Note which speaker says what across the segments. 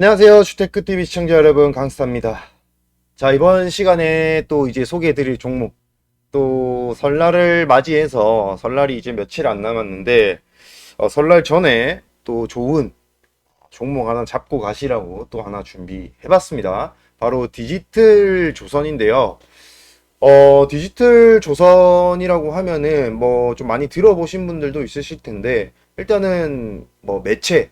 Speaker 1: 안녕하세요. 주테크TV 시청자 여러분, 강스타입니다. 자, 이번 시간에 또 이제 소개해드릴 종목. 또 설날을 맞이해서 설날이 이제 며칠 안 남았는데, 어, 설날 전에 또 좋은 종목 하나 잡고 가시라고 또 하나 준비해봤습니다. 바로 디지털 조선인데요. 어, 디지털 조선이라고 하면은 뭐 좀 많이 들어보신 분들도 있으실 텐데, 일단은 뭐 매체,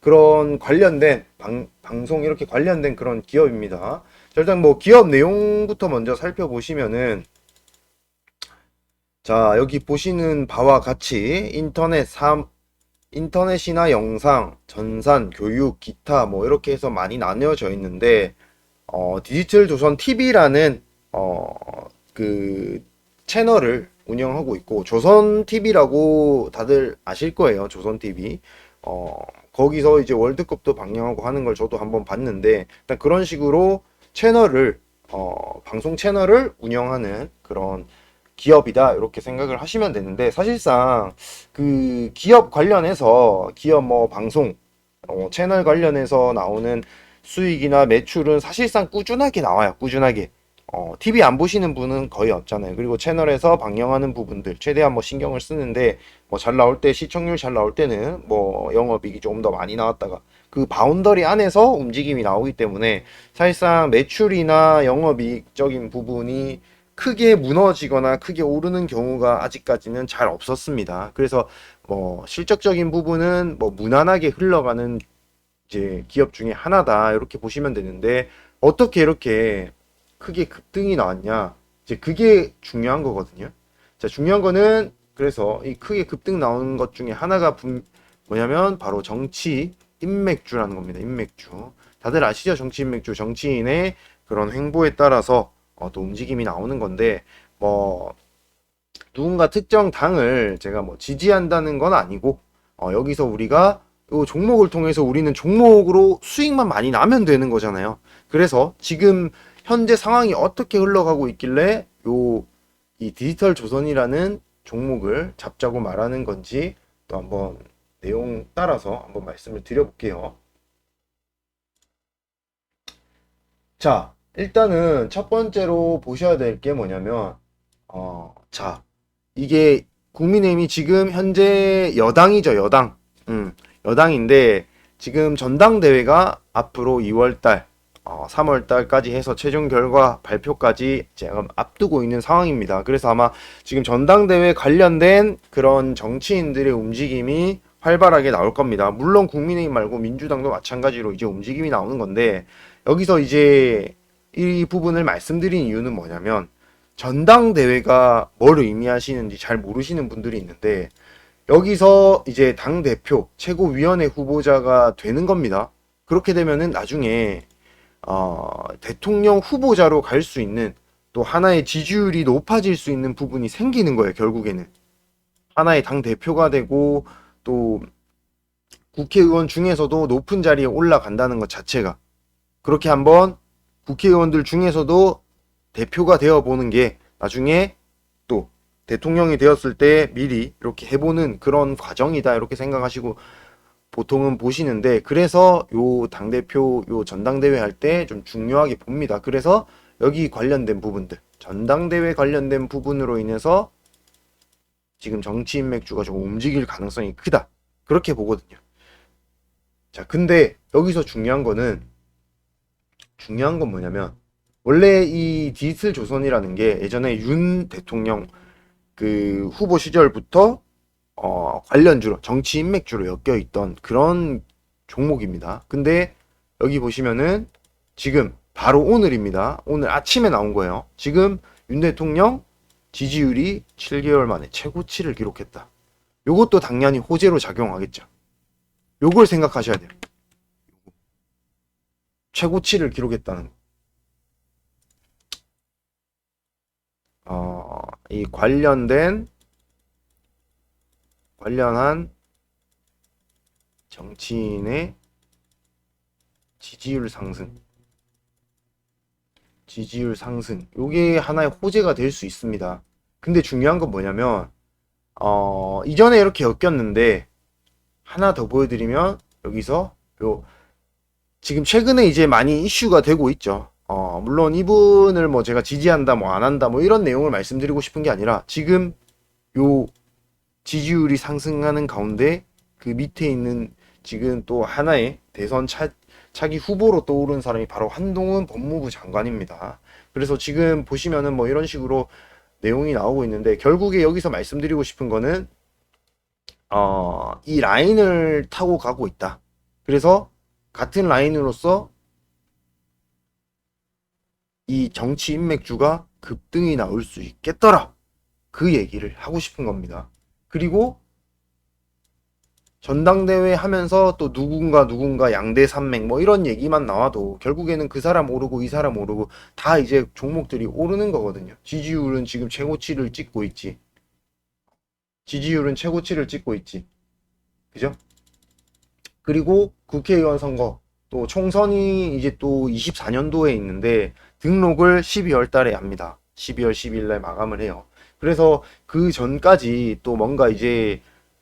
Speaker 1: 그런 관련된 방, 방송 이렇게 관련된 그런 기업입니다. 자, 일단 뭐 기업 내용부터 먼저 살펴보시면은 자, 여기 보시는 바와 같이 인터넷 삼 인터넷이나 영상, 전산, 교육, 기타 뭐 이렇게 해서 많이 나뉘어져 있는데 어, 디지털 조선 TV라는 어, 그 채널을 운영하고 있고 조선 TV라고 다들 아실 거예요. 조선 TV. 어, 거기서 이제 월드컵도 방영하고 하는 걸 저도 한번 봤는데 일단 그런 식으로 채널을 어, 방송 채널을 운영하는 그런 기업이다 이렇게 생각을 하시면 되는데 사실상 그 기업 관련해서 기업 뭐 방송 어, 채널 관련해서 나오는 수익이나 매출은 사실상 꾸준하게 나와요 꾸준하게 어, TV 안 보시는 분은 거의 없잖아요 그리고 채널에서 방영하는 부분들 최대한 뭐 신경을 쓰는데 뭐 잘 나올 때 시청률 잘 나올 때는 뭐 영업이익이 좀더 많이 나왔다가 그 바운더리 안에서 움직임이 나오기 때문에 사실상 매출이나 영업이익적인 부분이 크게 무너지거나 크게 오르는 경우가 아직까지는 잘 없었습니다. 그래서 뭐 실적적인 부분은 뭐 무난하게 흘러가는 이제 기업 중에 하나다 이렇게 보시면 되는데 어떻게 이렇게 크게 급등이 나왔냐 이제 그게 중요한 거거든요. 자 중요한 거는 그래서 이 크게 급등 나오는 것 중에 하나가 분- 뭐냐면 바로 정치 인맥주라는 겁니다. 인맥주. 다들 아시죠? 정치 인맥주. 정치인의 그런 행보에 따라서 어, 또 움직임이 나오는 건데 뭐 누군가 특정 당을 제가 뭐 지지한다는 건 아니고 어, 여기서 우리가 요 종목을 통해서 우리는 종목으로 수익만 많이 나면 되는 거잖아요. 그래서 지금 현재 상황이 어떻게 흘러가고 있길래 요 이 디지털 조선이라는 종목을 잡자고 말하는 건지 또 한번 내용 따라서 한번 말씀을 드려볼게요. 자, 일단은 첫 번째로 보셔야 될 게 뭐냐면, 어, 자, 이게 국민의힘이 지금 현재 여당이죠, 여당. 음, 여당인데, 지금 전당대회가 앞으로 2월달, 어, 3월 달까지 해서 최종 결과 발표까지 지금 앞두고 있는 상황입니다. 그래서 아마 지금 전당대회 관련된 그런 정치인들의 움직임이 활발하게 나올 겁니다. 물론 국민의힘 말고 민주당도 마찬가지로 이제 움직임이 나오는 건데, 여기서 이제 이 부분을 말씀드린 이유는 뭐냐면 전당대회가 뭘 의미하시는지 잘 모르시는 분들이 있는데 여기서 이제 당 대표 최고위원회 후보자가 되는 겁니다. 그렇게 되면은 나중에 어, 대통령 후보자로 갈 수 있는 또 하나의 지지율이 높아질 수 있는 부분이 생기는 거예요. 결국에는 하나의 당 대표가 되고 또 국회의원 중에서도 높은 자리에 올라간다는 것 자체가 그렇게 한번 국회의원들 중에서도 대표가 되어 보는 게 나중에 또 대통령이 되었을 때 미리 이렇게 해보는 그런 과정이다 이렇게 생각하시고 보통은 보시는데 그래서 요 당대표 요 전당대회 할 때 좀 중요하게 봅니다. 그래서 여기 관련된 부분들 전당대회 관련된 부분으로 인해서 지금 정치인 맥주가 좀 움직일 가능성이 크다 그렇게 보거든요. 자 근데 여기서 중요한 거는 중요한 건 뭐냐면 원래 이 디지털 조선이라는 게 예전에 윤 대통령 그 후보 시절부터 어 관련주로 정치 인맥주로 엮여 있던 그런 종목입니다. 근데 여기 보시면은 지금 바로 오늘입니다. 오늘 아침에 나온 거예요. 지금 윤 대통령 지지율이 7개월 만에 최고치를 기록했다. 요것도 당연히 호재로 작용하겠죠. 요걸 생각하셔야 돼요. 최고치를 기록했다는 거. 어, 이 관련된 관련한 정치인의 지지율 상승, 지지율 상승. 요게 하나의 호재가 될 수 있습니다. 근데 중요한 건 뭐냐면 어, 이전에 이렇게 엮였는데 하나 더 보여드리면 여기서 요 지금 최근에 이제 많이 이슈가 되고 있죠. 어, 물론 이분을 뭐 제가 지지한다, 뭐 안 한다, 뭐 이런 내용을 말씀드리고 싶은 게 아니라 지금 요 지지율이 상승하는 가운데 그 밑에 있는 지금 또 하나의 대선 차, 차기 후보로 떠오른 사람이 바로 한동훈 법무부 장관입니다. 그래서 지금 보시면은 뭐 이런 식으로 내용이 나오고 있는데 결국에 여기서 말씀드리고 싶은 거는 어, 이 라인을 타고 가고 있다. 그래서 같은 라인으로서 이 정치 인맥주가 급등이 나올 수 있겠더라. 그 얘기를 하고 싶은 겁니다. 그리고 전당대회 하면서 또 누군가 누군가 양대 산맥 뭐 이런 얘기만 나와도 결국에는 그 사람 오르고 이 사람 오르고 다 이제 종목들이 오르는 거거든요. 지지율은 지금 최고치를 찍고 있지. 지지율은 최고치를 찍고 있지. 그죠? 그리고 국회의원 선거 또 총선이 이제 또 24년도에 있는데 등록을 12월 달에 합니다. 12월 10일 날 마감을 해요. 그래서 그 전까지 또 뭔가 이제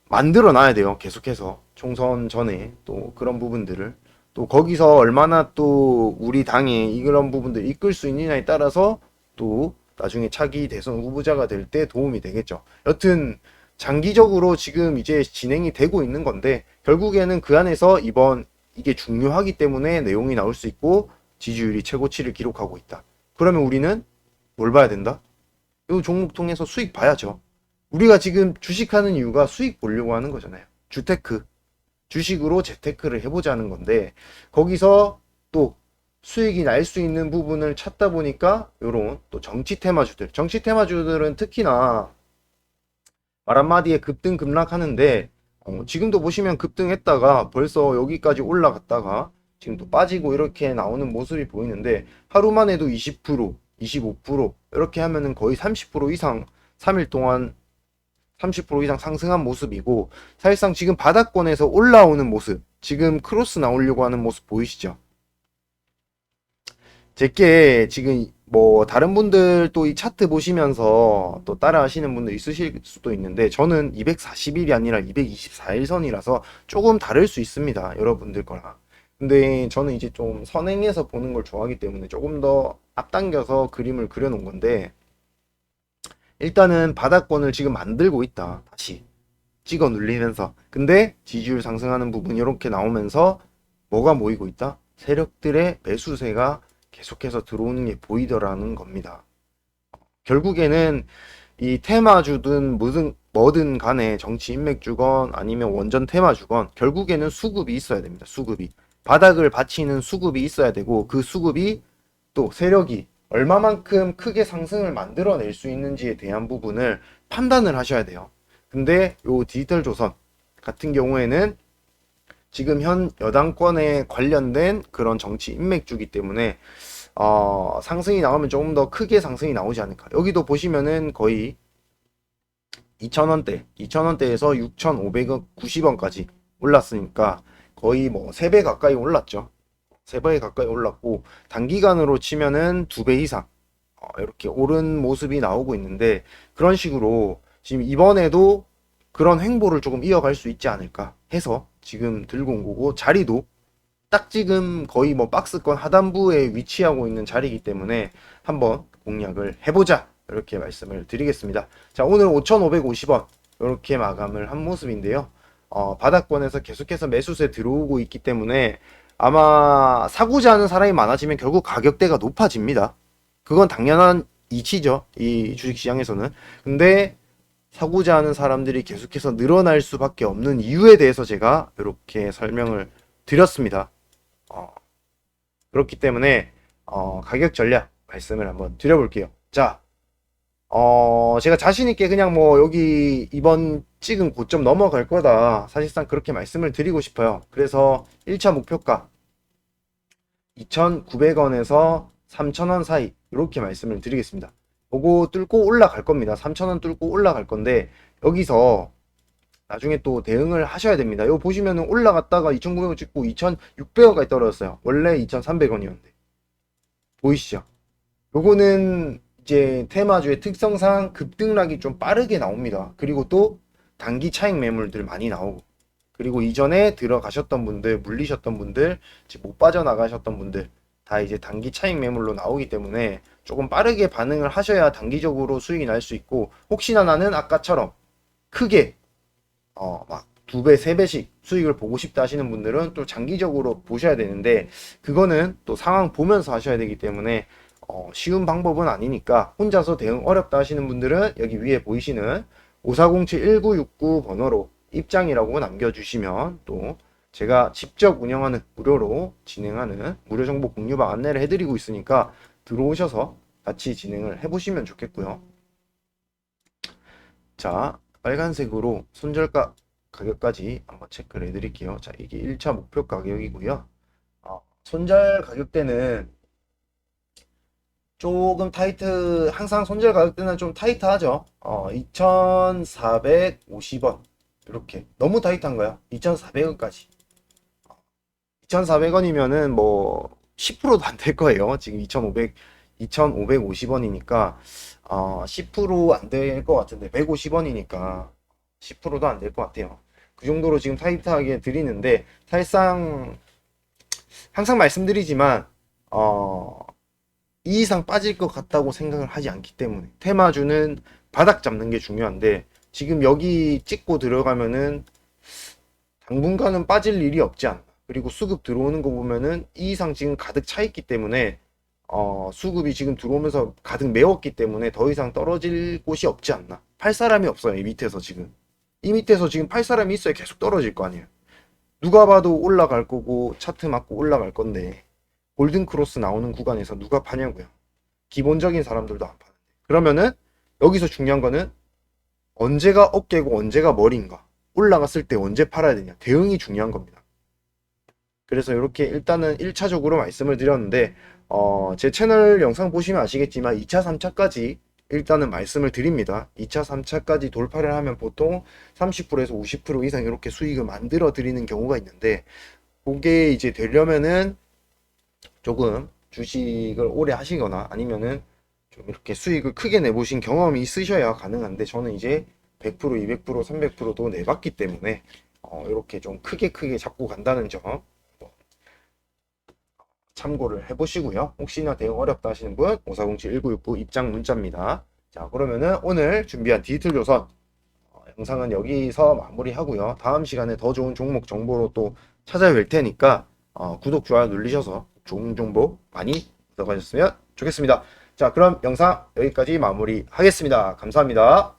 Speaker 1: 만들어 놔야 돼요. 계속해서. 총선 전에 또 그런 부분들을. 또 거기서 얼마나 또 우리 당에 이런 부분들 이끌 수 있느냐에 따라서 또 나중에 차기 대선 후보자가 될 때 도움이 되겠죠. 여튼 장기적으로 지금 이제 진행이 되고 있는 건데 결국에는 그 안에서 이번 이게 중요하기 때문에 내용이 나올 수 있고 지지율이 최고치를 기록하고 있다. 그러면 우리는 뭘 봐야 된다? 이 종목 통해서 수익 봐야죠. 우리가 지금 주식하는 이유가 수익 보려고 하는 거잖아요. 주테크. 주식으로 재테크를 해보자는 건데, 거기서 또 수익이 날 수 있는 부분을 찾다 보니까, 요런 또 정치 테마주들. 정치 테마주들은 특히나 말 한마디에 급등 급락하는데, 어, 지금도 보시면 급등했다가 벌써 여기까지 올라갔다가 지금 또 빠지고 이렇게 나오는 모습이 보이는데, 하루만 해도 20%, 25% 이렇게 하면은 거의 30% 이상 3일 동안 30% 이상 상승한 모습이고 사실상 지금 바닥권에서 올라오는 모습 지금 크로스 나오려고 하는 모습 보이시죠? 제게 지금 뭐 다른 분들 또 이 차트 보시면서 또 따라 하시는 분들 있으실 수도 있는데 저는 240일이 아니라 224일 선이라서 조금 다를 수 있습니다. 여러분들 거랑. 근데 저는 이제 좀 선행해서 보는 걸 좋아하기 때문에 조금 더 앞당겨서 그림을 그려놓은 건데 일단은 바닥권을 지금 만들고 있다. 다시 찍어 눌리면서. 근데 지지율 상승하는 부분 이렇게 나오면서 뭐가 모이고 있다? 세력들의 매수세가 계속해서 들어오는 게 보이더라는 겁니다. 결국에는 이 테마주든 무슨 뭐든 간에 정치 인맥 주건 아니면 원전 테마 주건 결국에는 수급이 있어야 됩니다. 수급이. 바닥을 받치는 수급이 있어야 되고 그 수급이 또 세력이 얼마만큼 크게 상승을 만들어낼 수 있는지에 대한 부분을 판단을 하셔야 돼요. 근데 요 디지털 조선 같은 경우에는 지금 현 여당권에 관련된 그런 정치 인맥주기 때문에 어, 상승이 나오면 조금 더 크게 상승이 나오지 않을까. 여기도 보시면은 거의 2,000원대, 2,000원대에서 6,590원까지 올랐으니까 거의 뭐 3배 가까이 올랐죠. 3배 가까이 올랐고 단기간으로 치면은 2배 이상 어, 이렇게 오른 모습이 나오고 있는데 그런 식으로 지금 이번에도 그런 행보를 조금 이어갈 수 있지 않을까 해서 지금 들고 온 거고 자리도 딱 지금 거의 뭐 박스권 하단부에 위치하고 있는 자리이기 때문에 한번 공략을 해보자 이렇게 말씀을 드리겠습니다. 자 오늘 5,550원 이렇게 마감을 한 모습인데요. 어, 바닥권에서 계속해서 매수세 들어오고 있기 때문에 아마 사고자 하는 사람이 많아지면 결국 가격대가 높아집니다. 그건 당연한 이치죠. 이 주식시장에서는. 근데 사고자 하는 사람들이 계속해서 늘어날 수밖에 없는 이유에 대해서 제가 이렇게 설명을 드렸습니다. 어, 그렇기 때문에 어, 가격 전략 말씀을 한번 드려볼게요. 자, 어, 제가 자신있게 그냥 뭐 여기 이번 찍은 고점 넘어갈 거다. 사실상 그렇게 말씀을 드리고 싶어요. 그래서 1차 목표가 2,900원에서 3,000원 사이 이렇게 말씀을 드리겠습니다. 요거 뚫고 올라갈 겁니다. 3,000원 뚫고 올라갈 건데 여기서 나중에 또 대응을 하셔야 됩니다. 요 보시면은 올라갔다가 2,900원 찍고 2,600원까지 떨어졌어요. 원래 2,300원이었는데. 보이시죠? 요거는 이제 테마주의 특성상 급등락이 좀 빠르게 나옵니다. 그리고 또 단기 차익 매물들 많이 나오고. 그리고 이전에 들어가셨던 분들, 물리셨던 분들, 못 빠져나가셨던 분들 다 이제 단기 차익 매물로 나오기 때문에 조금 빠르게 반응을 하셔야 단기적으로 수익이 날 수 있고 혹시나 나는 아까처럼 크게 어 막 두 배, 세 배씩 수익을 보고 싶다 하시는 분들은 또 장기적으로 보셔야 되는데 그거는 또 상황 보면서 하셔야 되기 때문에 어, 쉬운 방법은 아니니까 혼자서 대응 어렵다 하시는 분들은 여기 위에 보이시는 5407-1969 번호로 입장이라고 남겨주시면 또 제가 직접 운영하는 무료로 진행하는 무료 정보 공유방 안내를 해드리고 있으니까 들어오셔서 같이 진행을 해보시면 좋겠고요. 자, 빨간색으로 손절가 가격까지 한번 체크를 해드릴게요. 자, 이게 1차 목표 가격이고요. 어, 손절 가격대는 조금 타이트, 항상 손절 가격대는 좀 타이트하죠. 어, 2,450원. 이렇게. 너무 타이트한가요? 2,400원까지. 2,400원이면은 뭐 10%도 안 될 거예요. 지금 2,500, 2,550원이니까 어, 10%안 될 것 같은데 150원이니까 10%도 안 될 것 같아요. 그 정도로 지금 타이트하게 드리는데 사실상 항상 말씀드리지만 어, 이 이상 빠질 것 같다고 생각을 하지 않기 때문에 테마주는 바닥 잡는 게 중요한데 지금 여기 찍고 들어가면은 당분간은 빠질 일이 없지 않나. 그리고 수급 들어오는 거 보면은 이 이상 지금 가득 차 있기 때문에 어, 수급이 지금 들어오면서 가득 메웠기 때문에 더 이상 떨어질 곳이 없지 않나. 팔 사람이 없어요, 이 밑에서 지금. 이 밑에서 지금 팔 사람이 있어야 계속 떨어질 거 아니에요. 누가 봐도 올라갈 거고 차트 맞고 올라갈 건데 골든 크로스 나오는 구간에서 누가 파냐고요. 기본적인 사람들도 안 파는데. 그러면은 여기서 중요한 거는 언제가 어깨고 언제가 머리인가. 올라갔을 때 언제 팔아야 되냐. 대응이 중요한 겁니다. 그래서 이렇게 일단은 1차적으로 말씀을 드렸는데 어, 제 채널 영상 보시면 아시겠지만 2차, 3차까지 일단은 말씀을 드립니다. 2차, 3차까지 돌파를 하면 보통 30%에서 50% 이상 이렇게 수익을 만들어 드리는 경우가 있는데 그게 이제 되려면은 조금 주식을 오래 하시거나 아니면은 좀 이렇게 수익을 크게 내보신 경험이 있으셔야 가능한데 저는 이제 100%, 200%, 300%도 내봤기 때문에 어, 이렇게 좀 크게 크게 잡고 간다는 점 뭐, 참고를 해보시고요. 혹시나 대응 어렵다 하시는 분 5407-1969 입장 문자입니다. 자 그러면은 오늘 준비한 디지털 조선 어, 영상은 여기서 마무리하고요. 다음 시간에 더 좋은 종목 정보로 또 찾아뵐 테니까 어, 구독, 좋아요 눌리셔서 좋은 정보 많이 얻어가셨으면 좋겠습니다. 자, 그럼 영상 여기까지 마무리하겠습니다. 감사합니다.